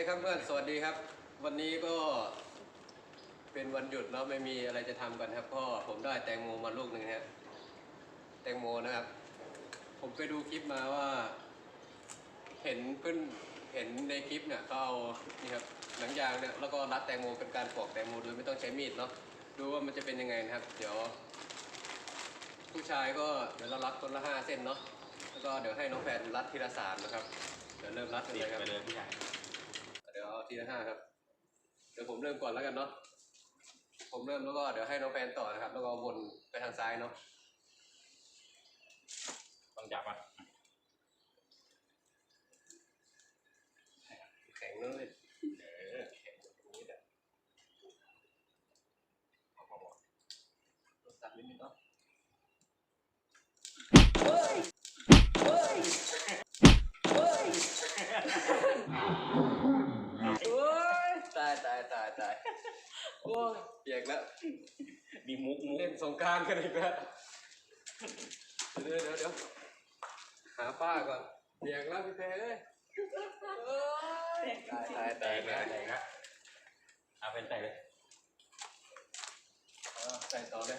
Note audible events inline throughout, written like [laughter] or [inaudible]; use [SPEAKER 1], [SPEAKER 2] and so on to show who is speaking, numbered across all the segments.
[SPEAKER 1] คครับเพื่อนสวัสดีครับ วันนี้ก็เป็นวันหยุดเนาะไม่มีอะไรจะทำกันครับก็ผมได้แตงโมมาลูกหนึ่งฮะแตงโมนะครับ ผมไปดูคลิปมาว่า เห็นเพื่อนเห็นในคลิปเนี่ยเขาเอานี่ครับหนังยางเนี่ยแล้วก็รัดแตงโมเป็นการปอกแตงโมโดยไม่ต้องใช้มีดเนาะดูว่ามันจะเป็นยังไงนะครับ เดี๋ยวผู้ชายก็เดี๋ยวเรารัดคนละห้าเส้นเนาะแล้วก็เดี๋ยวให้น้องแพนรัดทีละสามนะครับเดี๋ยวเริ่มรัดกันเลยครับ
[SPEAKER 2] ไปเลยพี่ใหญ่
[SPEAKER 1] ทีละห้าครับ เดี๋ยวผมเริ่มก่อนแล้วกันเนาะ ผมเริ่มแล้วก็เดี๋ยวให้น้องแฟนต่อนะครับ แล้วก็วนไปทางซ้ายเนาะ
[SPEAKER 2] ต้องจับอะ
[SPEAKER 1] แข็งเลย
[SPEAKER 2] เออ
[SPEAKER 1] แข็งตรงนี้แหละ
[SPEAKER 2] เอาเอาเอา
[SPEAKER 1] ตัดนิดนึงเนาะโอ้ยตายตายตายตายโอ้ยเปียกแล้ว
[SPEAKER 2] มีมุกมุก
[SPEAKER 1] เล่น สงกรารกันอีกแล้วเดี๋ยวเดี๋ยวเดี๋ยวหาป้าก่อนเปียกแล้วพี่แพรเอ้ยเอ้ยตายตาย
[SPEAKER 2] แต
[SPEAKER 1] ตาย
[SPEAKER 2] กนะ
[SPEAKER 1] ตาย
[SPEAKER 2] แตกนะเอาเป็นแตกเลย
[SPEAKER 1] เอาใส่ต่อเลย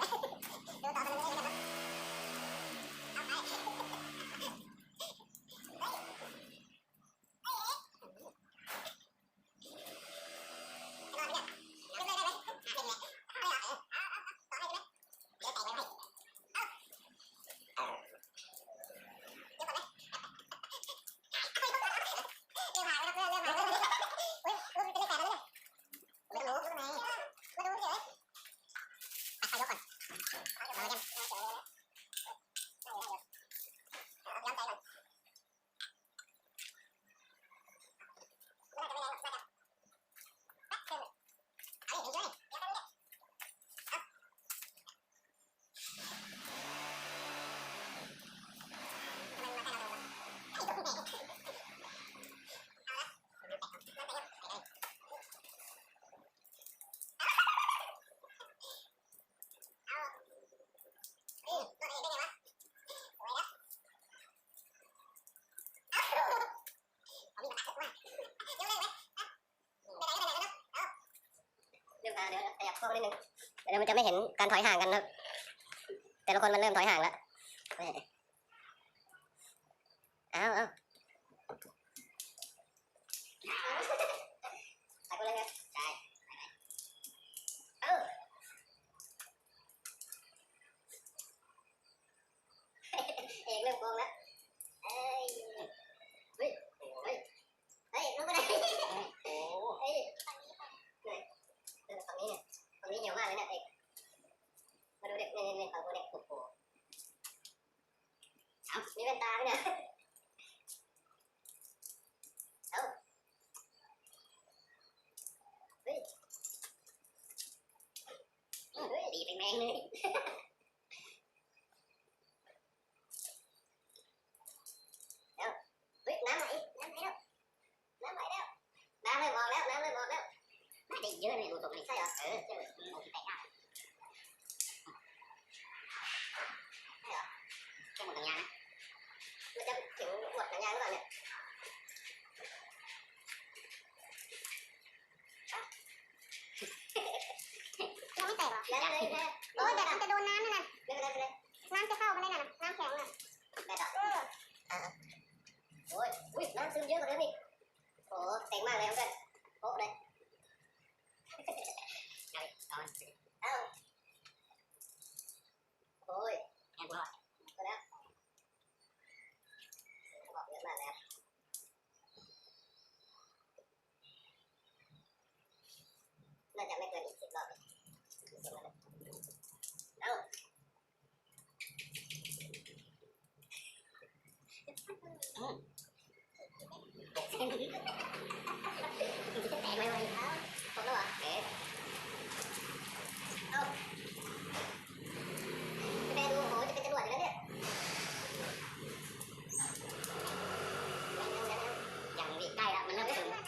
[SPEAKER 3] now. [laughs] จะไม่เห็นการถอยห่างกันนะแต่ละคนมันเริ่มถอยห่างแล้ว เอาเอาใส่ไปเลยครับใช่เอ้าเอกเริ่มโกงแล้วเอ้ยเฮ้ยเฮ้ยเฮ้ยลงไปไหนโอ้เฮ้ย เออฝั่งนี้เนี่ยฝั่งนี้เหี่ยวมากเลยเนี่ยเอกมาดูเด็กนี่นี่ฝั่งกูเด็กโอ้โหเอ้ามีแว่นตาไหมเนี่ยเอ้าเฮ้ยเฮ้ยดีเป็นแมงเลยเอ้าเฮ้ยน้ำไหลน้ำไหลแล้วน้ำไหลแล้วน้ำเลยบอกแล้วน้ำเลยบอกแล้ว น่าจะเยอะเลยดูตรงนี้ใช่เหรอเออเจอโอ้ยแตกยากใช่เหรอแค่หมดหนังยางนะมัน จะถึงหมดหนังยางหรือเปล่าเนี่ยยังไม่แตกหรอยังเลยเลยโอ้ยแต่มันจะโดนน้ำนั่นน่ะไม่เป็นไรไม่เป็นไรน้ำจะเข้าไปได้น่ะน้ำแข็งน่ะได้ดอกเออโอ้ยอุ้ยน้ำซึมเยอะกว่าเดิมอีกโอ้เต็งมากเลยเพื่อนโป๊ะเลย เอาดิเอามันเอาโอ้ยแอบรอดก็แล้วบอกเยอะมากแล้วน่าจะไม่เกินอีกสิบรอบเลยเอาอืมตกเส้นจะแตกไหมวะเนี่ยเอาตกแล้วเหรอเอ๊ะ แม่ดูโอ้โหจะเป็นจรวดอยู่แล้วเนี่ยยังดีใกล้แล้วมันเริ่มซึมน้ำ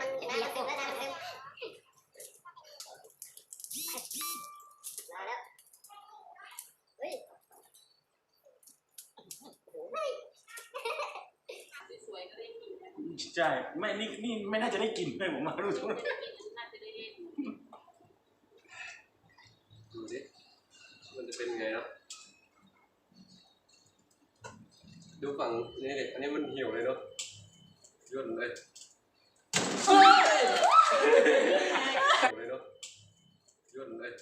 [SPEAKER 3] มันน้ำมันซึมแล้วน้ำมันซึมมาแล้วเฮ้ยโอ้ย
[SPEAKER 4] สวยๆก็ได้กินนะ
[SPEAKER 2] ใช่ไม่นี่นี่ไม่น่าจะได้กินเลยผมมาดูทุก
[SPEAKER 4] ไม่ได้กินดู
[SPEAKER 5] สิมันจะเป็นไงเนาะดูฝั่งนี้ดิอันนี้มันเหี่ยวเลยเนาะย่นเลยเหี่ยวเลยเนาะย่นเลย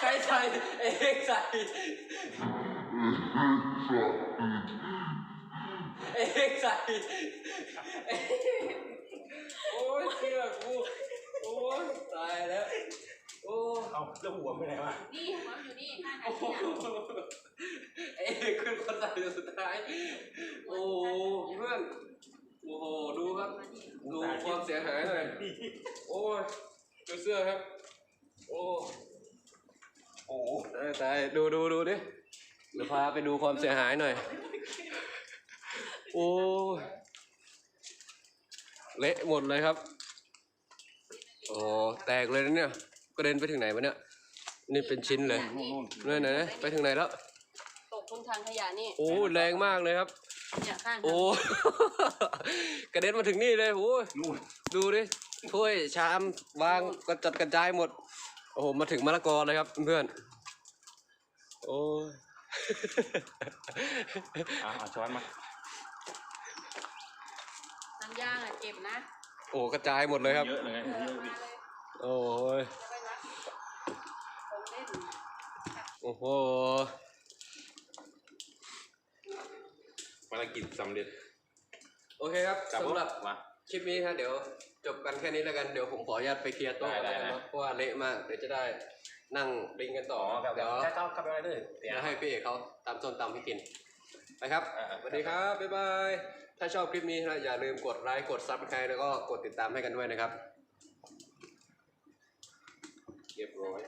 [SPEAKER 5] ใครใส่เอกใส่ เอกใส่เอกโอ้ยเชื่อกูโอ้ยตายแล้วโอ้
[SPEAKER 2] เอาแล้วหัวไปไหนวะ
[SPEAKER 4] นี่หัวอยู่นี่ข้างไหน
[SPEAKER 5] โอ้
[SPEAKER 4] เนี่ย
[SPEAKER 5] เอกขึ้นคนใส่ตัวสุดท้ายโอ้โหเพื่อนโอ้โหดูครับดูความเสียหายหน่อยโอ้ยดูเสื้อครับ โอ้
[SPEAKER 2] โอ้
[SPEAKER 5] ตายตายดูดูดูดิ เดี๋ยวพาไปดูความเสียหายหน่อย โอ้ยเละหมดเลยครับ โอ้แตกเลยนะเนี่ยกระเด็นไปถึงไหนวะเนี่ย นี่เป็นชิ้นเลย
[SPEAKER 2] นู่นนู่น
[SPEAKER 5] นี่ไหนไหนไปถึงไหนแล้ว
[SPEAKER 4] ตกตรงทางขยะนี่
[SPEAKER 5] โอ้แรงมากเลยครับ
[SPEAKER 4] เนี่ยข้าง
[SPEAKER 5] โอ้ กระเด็นมาถึงนี่เลยโอ้ย
[SPEAKER 2] นู่น
[SPEAKER 5] ดูดิ ถ้วยชามวางกระจัดกระจายหมด โอ้โห มาถึงมะละกอเลยครับเพื่อน โอ้ย
[SPEAKER 2] เอาเอาช้อนมา
[SPEAKER 4] ทางย่างอะเจ็บนะ
[SPEAKER 5] โอ้กระจายหมดเลยครับ
[SPEAKER 2] เยอะเลย
[SPEAKER 4] เอ
[SPEAKER 2] เย
[SPEAKER 4] อ
[SPEAKER 2] อะ
[SPEAKER 4] มา
[SPEAKER 2] ดิ
[SPEAKER 4] เลย
[SPEAKER 5] โอ้ย
[SPEAKER 4] จะไปรับคนเล่น
[SPEAKER 5] โอ้โห
[SPEAKER 2] ภารกิจสำเร็จ
[SPEAKER 5] โอเคครับ
[SPEAKER 2] กลับ
[SPEAKER 5] สำหรับ
[SPEAKER 2] มา
[SPEAKER 5] คลิปนี้ครับเดี๋ยวจบกันแค่นี้แล้วกันเดี๋ยวผมขออนุญาตไปเคลียร์โต๊ะ
[SPEAKER 2] ได้
[SPEAKER 5] ก่อน
[SPEAKER 2] ได้
[SPEAKER 5] แล้วกันเนอะเพราะว่าเละมากเดี๋ยวจะได้ นั่งริงกันต่อ
[SPEAKER 2] อ๋อแบบ
[SPEAKER 5] เดี๋ยว
[SPEAKER 2] จะเข้าเข้าไปได้เลยเดี๋
[SPEAKER 5] เดี๋
[SPEAKER 2] ย
[SPEAKER 5] ยววให้พี่เอกเขาตำส้มตำให้กินไปครับ
[SPEAKER 2] อ่าๆ
[SPEAKER 5] สวัสดีครับ บ๊ายบาย ถ้าชอบคลิปนี้นะอย่าลืมกดไลค์ กดซับสไครต์แล้วก็กดติดตามให้กันด้วยนะครับ เรียบร้อย